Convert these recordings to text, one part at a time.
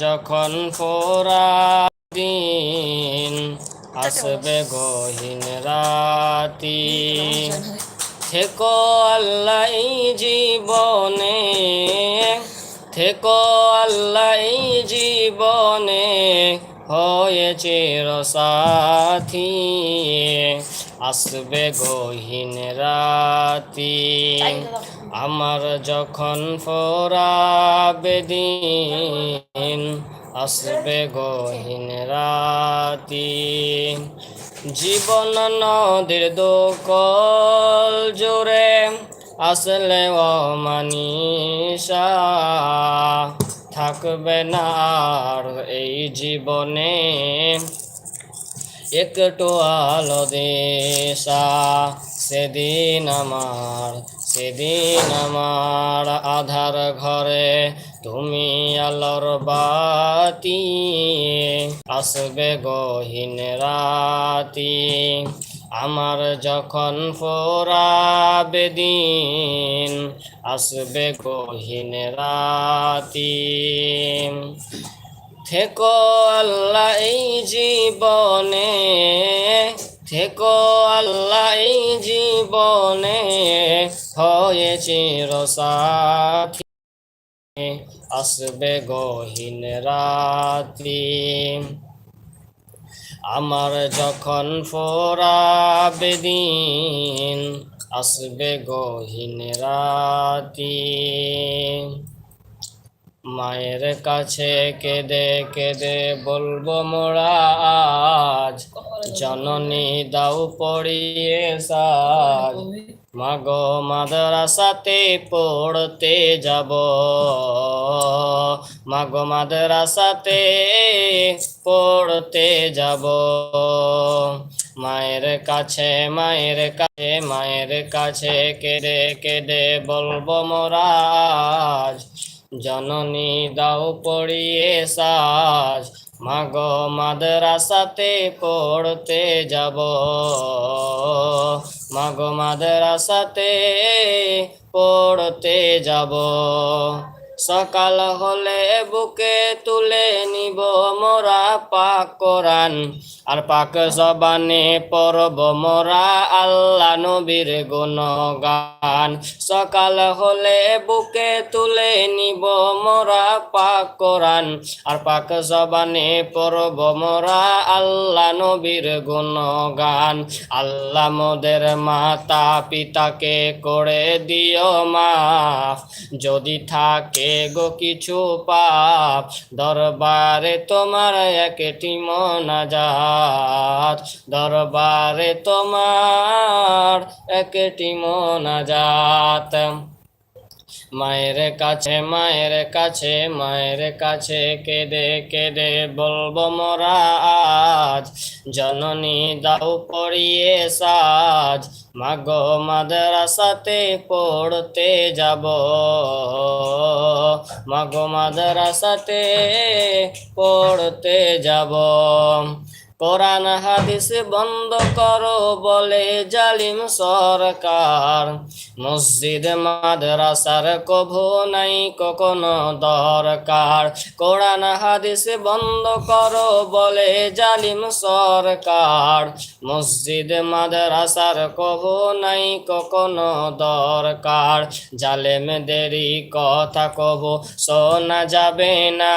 যখন দিন আসবে গহীন রাতি, থেকো আল্লাহ জীবনে, থেকো আল্লাহ জীবনে হয়েছে রসাথী আসবে গহীন রাতি। আমার যখন ফোরাবে দিন, আসবে গহীন রাতি। জীবন নদীর দোকল জোরে আসলে অমানিসা। থাকবে না এই জীবনে একটু আলো দেশা সেদিন আমার সেদিন আমার আধার ঘরে তুমি আলোর বাতি, আসবে গহীন রাতি। আমার যখন ফোরাবে দিন, আসবে গহীন রাতি। থেকো আল্লাহ এই জীবনে থেকো আল্লাহ জীবনে হয়েছে রসাথী আসবে গহীন রাতি আমার যখন ফোরাবে দিন, আসবে গহীন রাতি মায়ের কাছে কেঁদে কেঁদে বলব মোরা আজ জননী দাও পড়িয়ে সাজ। মাগো মাদ্রাসাতে পড়তে যাব। মাগো মাদ্রাসাতে পড়তে যাব। মায়ের কাছে মায়ের কাছে মায়ের কাছে কেঁদে কেঁদে বলব মোরাজ জননী দাও পড়িয়ে সাজ মাগ মাদ্রাসাতে পড়তে যাব। মাগ মাদ্রাসাতে পড়তে যাব। সকাল হলে বুকে তুলে নিব মোরা পাক কোরআন। আর পাক জবানে পরব মোরা আল্লাহ নবীর গুণগান। সকাল হলে বুকে তুলে নিব মোরা পাক কোরআন। আর পাক জবানে পরব মোরা আল্লাহ নবীর গুণগান। আল্লাহ মোদের মাতা পিতাকে করে দিও মা যদি থাকে গো কিছু পাপ দরবারে তোমার একটি মনাজাত দরবারে তোমার একটি মোনাজাত মায়ের কাছে মায়ের কাছে মায়ের কাছে কেঁদে কেঁদে বলব মোরা জননী দাও পড়িয়ে সাজ, মাগো মাদ্রাসাতে পড়তে যাব। মাগো মাদ্রাসাতে পড়তে যাব। কোরআন হাদিস বন্ধ করো বলে জালিম সরকার। মসজিদ, মাদ্রাসার কভু নাই কখনো দরকার। কোরআন হাদিস বন্ধ করো বলে জালিম সরকার। মসজিদ, মাদ্রাসার কভু নাই কখনো দরকার। জালেমদেরই কথা কভু শোনা যাবে না।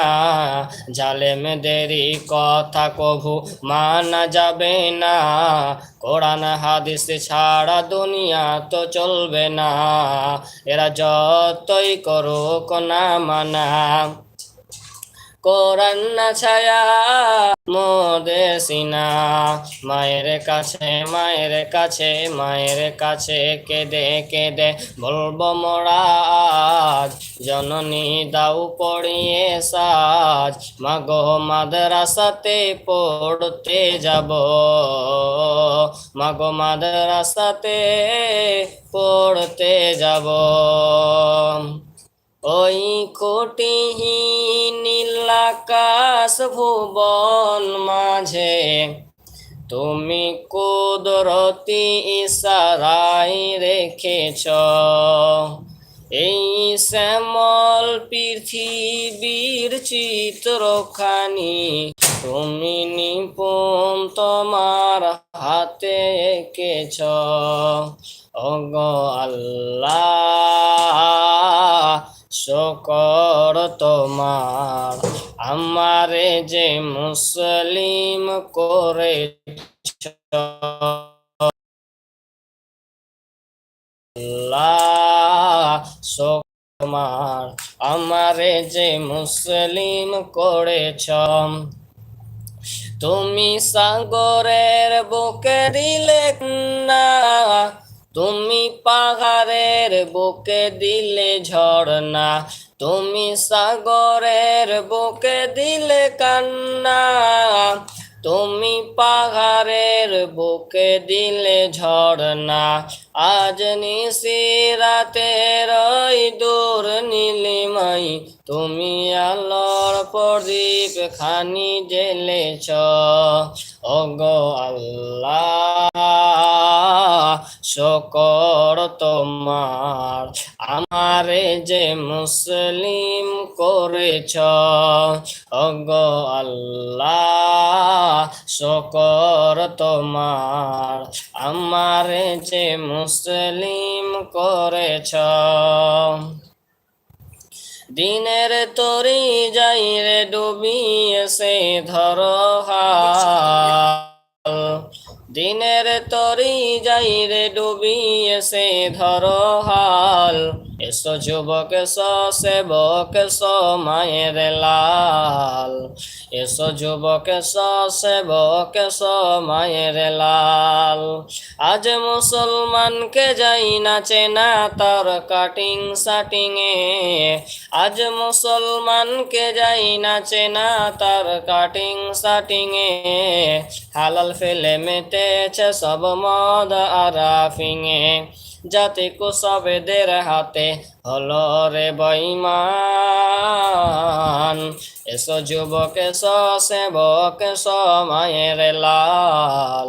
জালেমদেরই কথা কভু মানা যাবে না। কোরআন, হাদিস ছাড়া দুনিয়া তো চলবে না। এরা যতই করুক না মানা। কোরআন না ছায়া মোদে সিনা। মায়ের কাছে মায়ের কাছে মায়ের কাছে কেঁদে কেঁদে বলব মোরা জননী দাও পড়িয়ে সাজ। মাগো মাদ্রাসাতে পড়তে যাব। মাগো মাদ্রাসাতে পড়তে যাব। ওই কোটিহীন নীলাকাশ ভুবন মাঝে তুমি কুদরতি ইশারাই রেখেছ। এই শ্যামল পৃথিবীর চিত্রখানি তুমি নিপুণ তোমার হাতে এঁকেছ। অগ আল্লাহ। শকর তোমার। আমারে যে মুসলিম করে তোমার। আমারে যে মুসলিম করেছ, তুমি সাগরের বুকে দিলে না তুমি পাহাড়ের বুকে দিলে ঝর্ণা, তুমি সাগরের বুকে দিলে কান্না, তুমি পাহাড়ের বুকে দিলে ঝর্ণা। আজ নিশিরাতের ওই দূর নীলিমাই, তুমি আলোর প্রদীপ খানি জেলেছ ওগো আল্লাহ। শকর তোমার, আমারে যে মুসলিম করেছ ওগো আল্লাহ শকর তোমার, আমারে যে মুসলিম করেছ। দিনের তরি যাই রে ডুবিয়ে সে ধর হাল দিনের তরি যাই রে ডুবিয়েছে ধর হাল এসো যুবক, এসো সেবক, এসো মায়ের লাল। এসো যুবক, এসো সেবক, এসো মায়ের লাল। আজ মুসলমানকে যাই না তার কাটিং সাটিং এ। আজ মুসলমানকে যাই না তার কাটিং সাটিং এ। হালাল ফেলে মেতেছে সব মদ আরাফিং এ। যাতে কুসবেদের হাতে। হলো রে বৈমান, এসো যুবক, এসো সেবক, এসো মায়ের লাল।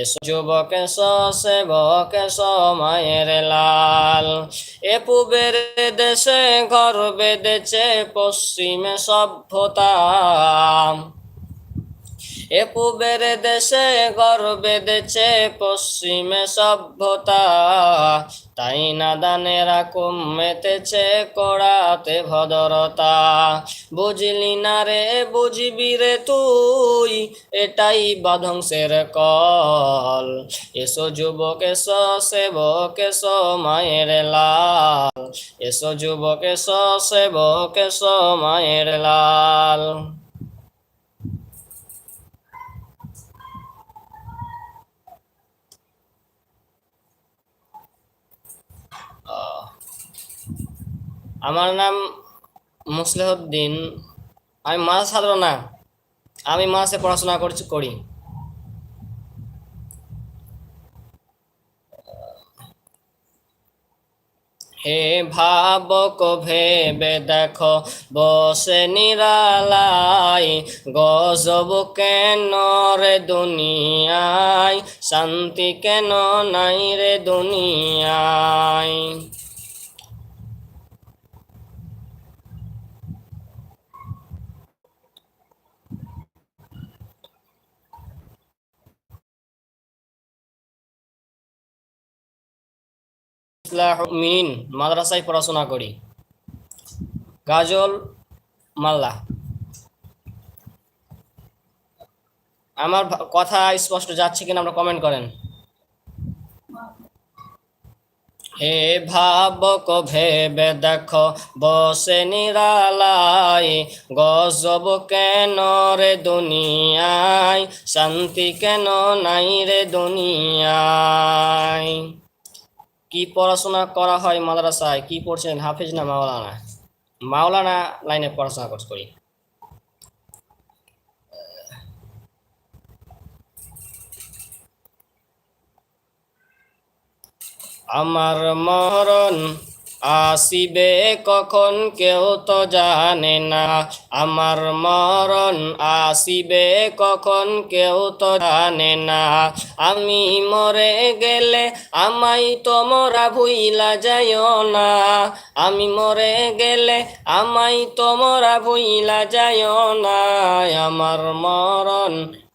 এসো যুবক, এসো সেবক, এসো মায়ের লাল। এ পুবের দেশে ঘর বেঁধেছে পশ্চিমে সভ্যতা। এ পুবের দেশে ঘর বেঁধেছে পশ্চিমে সভ্যতা। তাই নাদানেরা কুম মেতেছে কড়াতে ভদরতা। বুঝলি না রে, বুঝবি রে তুই, এটাই বাধ্বংসের কল। এসো যুবক, এসো সেবক, এসো মায়ের লাল। এসো যুবক, এসো সেবক, এসো মায়ের লাল। আমার নাম মুসলেহদ্দিন আমি মাস ছাত্র না, আমি মাসে পড়াশোনা করছি, করি। হে ভাবক, ভেবে দেখো, বসে নিরালাই গজব কেন রে দুনিয়ায়? শান্তি কেন নাই রে দুনিয়ায়? মিন মাদ্রাসায় পড়াশোনা করি। গাজল মাল্লা আমার কথা স্পষ্ট যাচ্ছে কিনা আমরা কমেন্ট করেন। হে ভাবক, ভেবে দেখো, বসে নিরালাই গজব কেন রে দুনিয়ায়? শান্তি কেন নাই রে দুনিয়ায়? কি পড়াশোনা করা হয় মাদ্রাসায়? কি পড়ছেন? হাফিজ না মাওলানা? মাওলানা লাইনে পড়াশোনা করি। আমার মরণ আসিবে কখন কেউ তো জানে না। আমার মরণ আসিবে কখন কেউ তো জানে না। আমি মরে গেলে আমাই তোমরা ভুইলা যাইও না। আমি মরে গেলে আমাই তোমরা ভুইলা যাইও না। আমার মরণ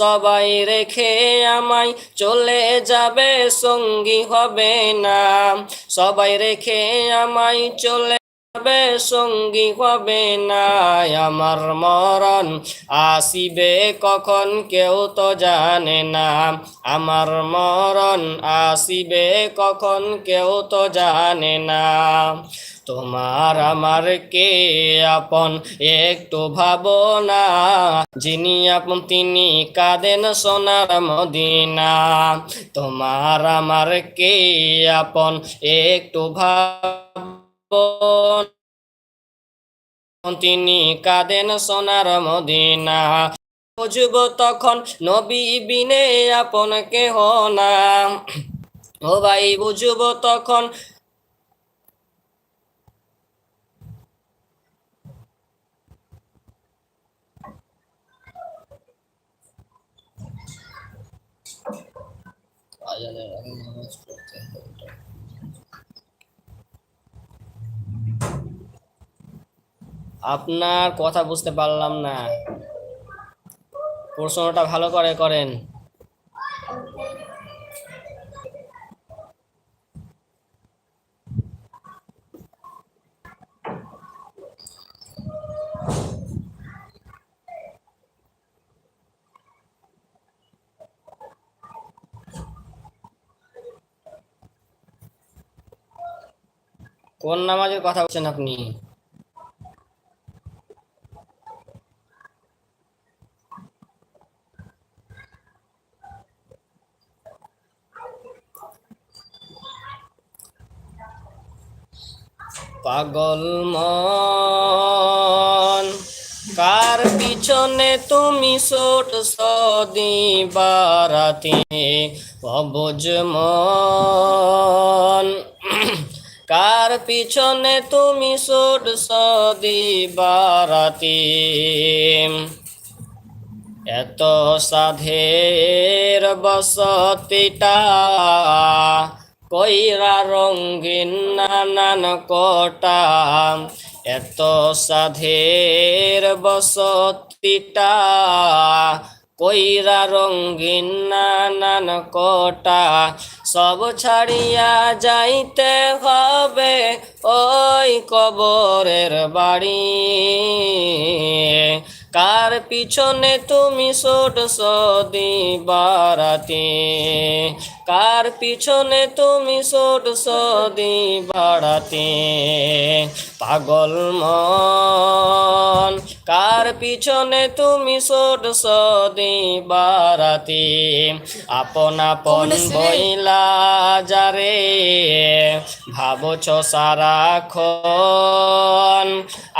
সবাই রেখে আমায় চলে যাবে, সঙ্গী হবে না। সবাই রেখে আমায় চলে যাবে, সঙ্গী হবে না। আমার মরণ আসিবে কখন কেউ তো জানে না। আমার মরণ আসিবে কখন কেউ তো জানে না। তোমার আমার কে আপন? একটু ভাবো না। যিনি আপন, তিনি কাঁদেন সোনার মদিনা। তোমার আমার কে আপন? একটু ভাবো তিনি কাঁদেন সোনার মদিনা। বুঝব তখন নবী বিনে আপন কেহ না। ও ভাই, বুঝব তখন আমি। আপনার কথা বুঝতে পারলাম না প্রশ্নটা ভালো করে করেন নামাজের কথা বলছেন আপনি? পাগল মন কার পিছনে তুমি ছোট সদি বারাতে অবুজ মন। কার পিছনে তুমি ছোট সদি বারাতে? এত সাধের বসতিটা কইরা রঙ্গিন নানান কোটা? এত সাধের বসতিটা কইরা রঙ্গিন নানান কোটা? সব ছাড়িয়া যাইতে হবে ওই কবরের বাড়ি। কার পিছনে তুমি ছোট সদি বাড়াতে কার পিছনে তুমি ছোট সদি বাড়াতে পাগল মন। কার পিছনে তুমি ছোট সদি বাড়াতে আপন আপন বইলা যারে। ভাবছ সারাক্ষণ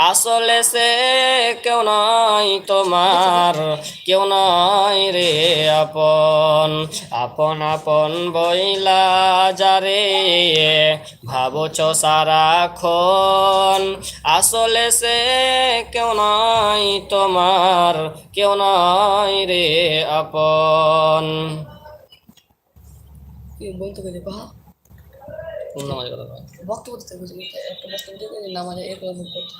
আসলে সে কেউ নয় তোমার কেউ নয় রে আপন। আপন আপন বইলা যারে। ভাবছ সারাক্ষণ আসলে সে কেউ নাই তোমার কেউ নাই রে আপন। কি বলতে গেলে বাহ? কথা বক্তব্য দিতে একটা বক্তব্য দিতে নামাজে এরকম করতে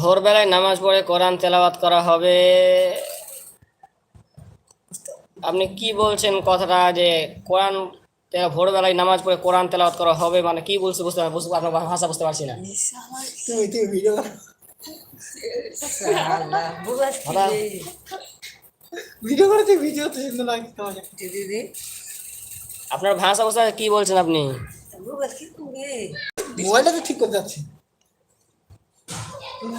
ভোরবেলায় নামাজ পড়ে কোরআন তেলাওয়াত করা হবে। আপনি কি বলছেন কথাটা যে কোরআন ভোরবেলায় নামাজ পড়ে কোরআন তেলাওয়াত করা হবে? মানে কি বলছে বুঝতে বুঝতে আপনার ভাষা বুঝতে পারছি না। ভিডিও ভিডিও ভিডিও আপনার ভাষা বুঝতে কি বলছেন আপনি? মোবাইলটা তো ঠিক করে যাচ্ছে।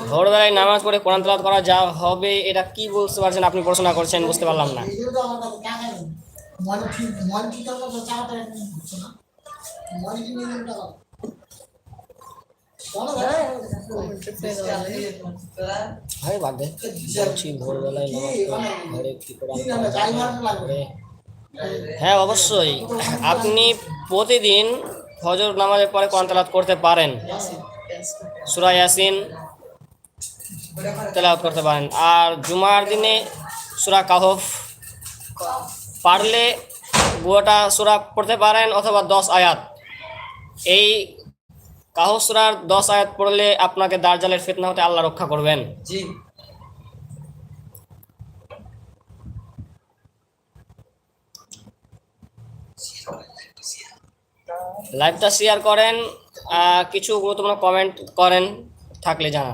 ভোরবেলায় নামাজ পড়ে কোরআন তেলাওয়াত করা যা হবে এটা কি বুঝতে পারছেন? আপনি পড়াশোনা করছেন বুঝতে পারলাম না। ভাই। বাদ দে ভোরবেলায় নামাজ পড়ে ঘরে কি কোরআন হ্যাঁ অবশ্যই। আপনি প্রতিদিন ফজর নামাজের পরে তেলাওয়াত করতে পারেন। সূরা ইয়াসিন তেলাওয়াত করতে পারেন। আর জুমার দিনে সুরা কাহফ পারলে গোটা সুরা পড়তে পারেন অথবা দশ আয়াত। এই কাহফ সুরার দশ আয়াত পড়লে আপনাকে দার্জালের ফিতনা হতে আল্লাহ রক্ষা করবেন। জি। লাইভটা শেয়ার করেন কিছু গুরুত্বপূর্ণ কমেন্ট করেন থাকলে জানা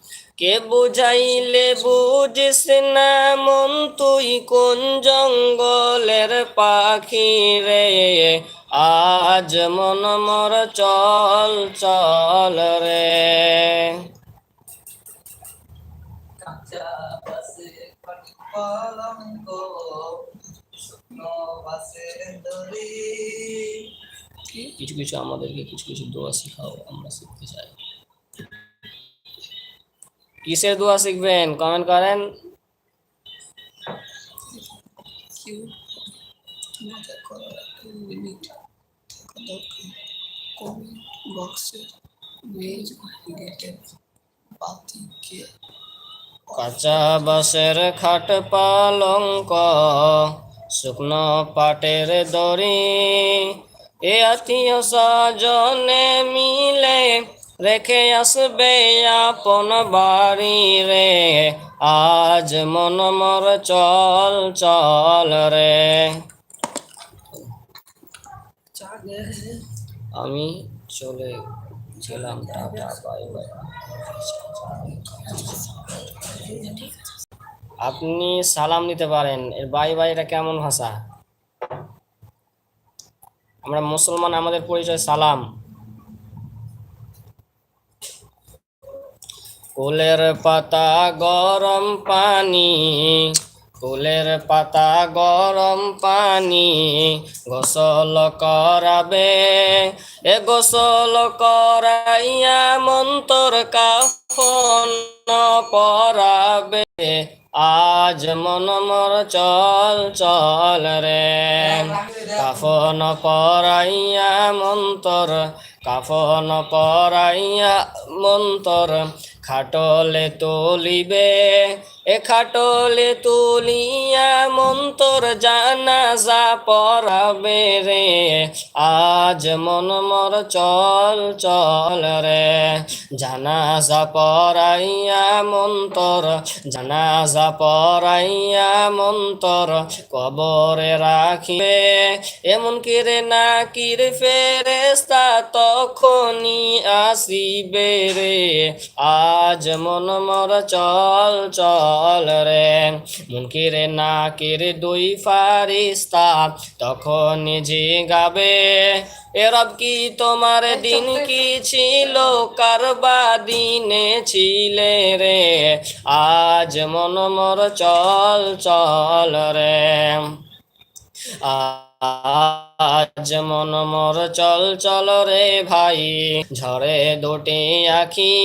কে বুঝাইলে বুঝিস না মন? তুই কোন জঙ্গলের পাখি রে? আজ মন মর চল চল রে। কিছু কিছু আমাদেরকে কিছু কিছু দোয়া শেখাও আমরা শিখতে চাই। কিসের দোয়া শিখবেন? কমেন্ট করেন। কাঁচা বাঁশের খাট পালঙ্ক, শুকনো পাটের দড়ি, এ আত্মীয় স্বজনে মিলে রেখে আসবে আপন বাড়ি রে। আজ মন মর চল চল রে। আমি চলে বাই আপনি সালাম নিতে পারেন, এর বাই বাই এটা কেমন ভাষা? আমরা মুসলমান, আমাদের পরিচয় সালাম। কুলের পাতা গরম পানি, ফুলের পাতা গরম পানি, গোসল করাবে। এ গোসল করাইয়া মন্তর কাফন পরাবে। আজ মন মর চল চল রে। কাফন পরাইয়া মন্তর, কাফন পরাইয়া মন্তর। খাটলে তুলিবে। এ খাটলে তুলিয়া মন্তর জানাজা পরাবে রে। আজ মন মর চল চল রে। জানাজা পরাইয়া মন্তর, জানাজা পরাইয়া মন্তর কবরে রাখিবে। এমন কিরে না কিরে ফেরেস্তা তখনই আসিবে রে। আজ মন মর চল চল চল রে। মুনকিরে নাকির দুই ফারিস্তা তখন নিজে গাবে এরব কি তোমার দিন কি ছিল? কারবা দিনে ছিলে রে? আজ মন মর চল চল রে। আজ মন মোর চল চল রে ভাই, ঝরে দুটি আখি।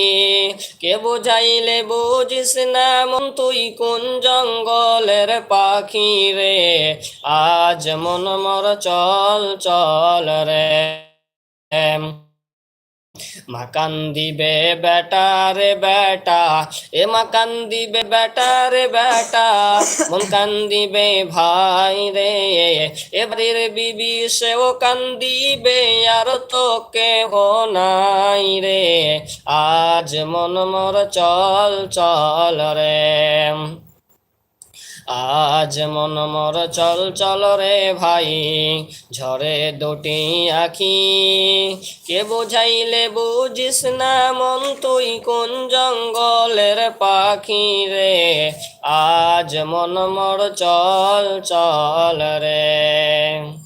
কে বুঝাইলে বুঝিস না মন, তুই কোন জঙ্গলের পাখি রে? আজ মন মোর চল চল রে। মাকান দিবে বেটা রে বেটা, এ মাকান দিবে বেটা রে বেটা মন কান দিবে ভাই রে, এ এবারের বিবি সেও কান দিবে আর তো কেহ নাই রে, আজ মন মর চল চল রে। আজ মন মর চল চল রে ভাই, ঝরে দুটি আখি। কে বোঝাইলে বুঝিস না মন, তুই কোন জঙ্গলের পাখি রে? আজ মন মর চল চল রে।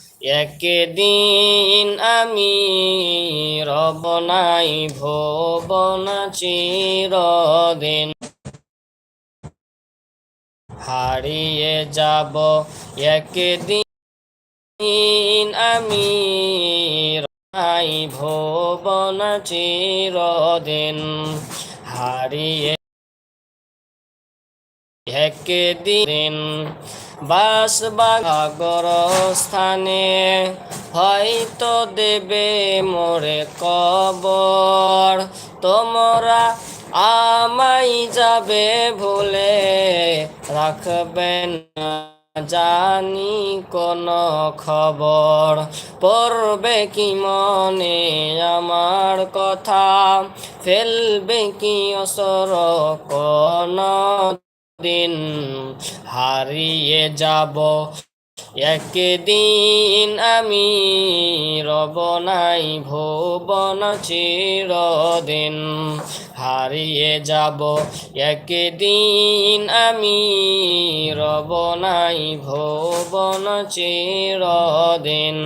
একদিন আমি রব নাই ভুবন চিরদিন। হারিয়ে যাব একদিন আমি নাই ভুবন চিরদিন। হারিয়ে একদিন বাস বাগর স্থানে হয়তো দেবে মোরে কবর। তোমরা আমাই যাবে ভুলে রাখবেন জানি কোন খবর। পড়বে কি মনে আমার কথা? ফেলবে কি অসর কোন দিন হারিয়ে যাব। একদিন আমি রব নাই, ভুবন চিরদিন হারিয়ে যাব। একদিন আমি রব নাই, ভুবন চিরদিন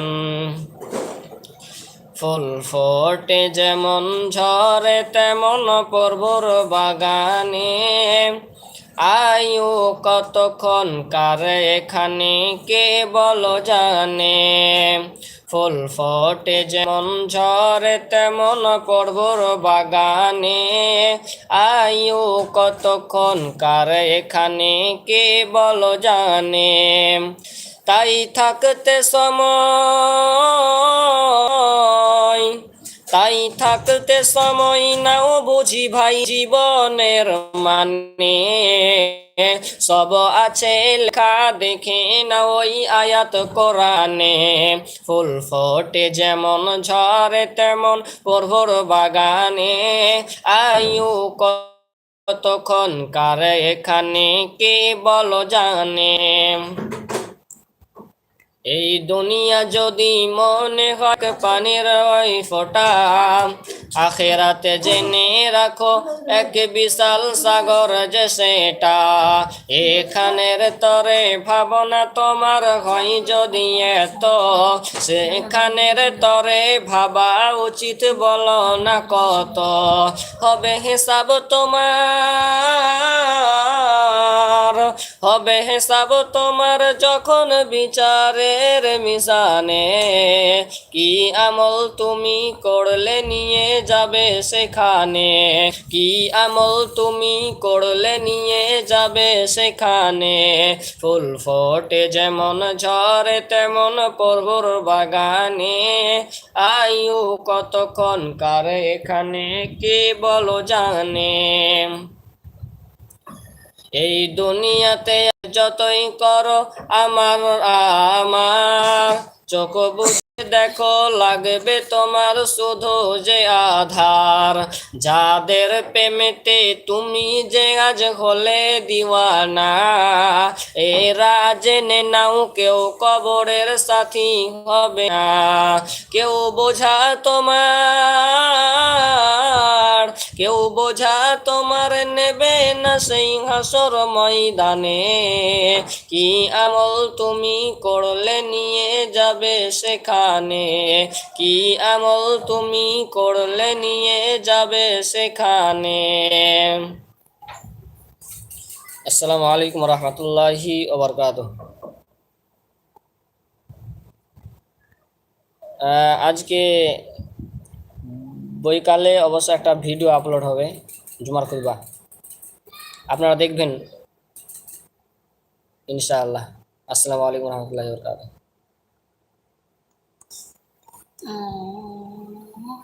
ফুল ফোটে যেমন ঝরে তেমন পর্বর বাগানে। আয়ু কতক্ষণ কার এখানে কে বল জানে? ফুল ফোটে যেমন ঝরে তেমন পর্বর বাগানে। আয়ু কতক্ষণ কার এখানে কে বল জানে? তাই থাকতে সময় তাই থাকতে সময় নাও বুঝি ভাই জীবনের মানে। সব আছে লেখা দেখে না ওই আয়াত কোরআনে। ফুল ফোটে যেমন ঝরে তেমন পর্বর বাগানে। আয়ু কতক্ষণ কার এখানে কে বল জানে। এই দুনিয়া যদি মনে হয় পানির ওই ফোটা। আখেরাতে জেনে রাখো, এক বিশাল সাগর যে সেটা। এখানের তরে ভাবনা তোমার হয় যদি এত। সেখানের তরে ভাবা উচিত বলো না কত। হবে হিসাব তোমার, হবে হিসাব তোমার যখন বিচারের মিশানে কি আমল তুমি করলে নিয়ে যাবে সেখানে? কি আমল তুমি করলে নিয়ে যাবে সেখানে? ফুল ফোটে যেমন ঝরে তেমন পর্বর বাগানে। আয়ু কতক্ষণ কার এখানে, কে বলো জানে? এই দুনিয়াতে যতই করো আমার আমার চোখ বুঝে দেখো, লাগবে তোমার শুধু যে আধার। যাদের প্রেমেতে তুমি যে আজ হলে দিওয়ানা, এরা জেনে নাও কেউ কবরের সাথী হবে না। কেউ বোঝা তোমার কেউ বোঝা তোমার নেবে না সেই হাসর ময়দানে। কি আমল তুমি করলে নিয়ে যাবে সেখানে? কি আমল তুমি করলে নিয়ে যাবে সেখানে? আসসালামু আলাইকুম রহমতুল্লাহি ওবরকাত আজকে বইকালে অবশ্য একটা ভিডিও আপলোড হবে জুমার খুদবা আপনারা দেখবেন। ইনশাআল্লাহ। আসসালামু আলাইকুম রহমতুল্লাহি ওবরকাত উম,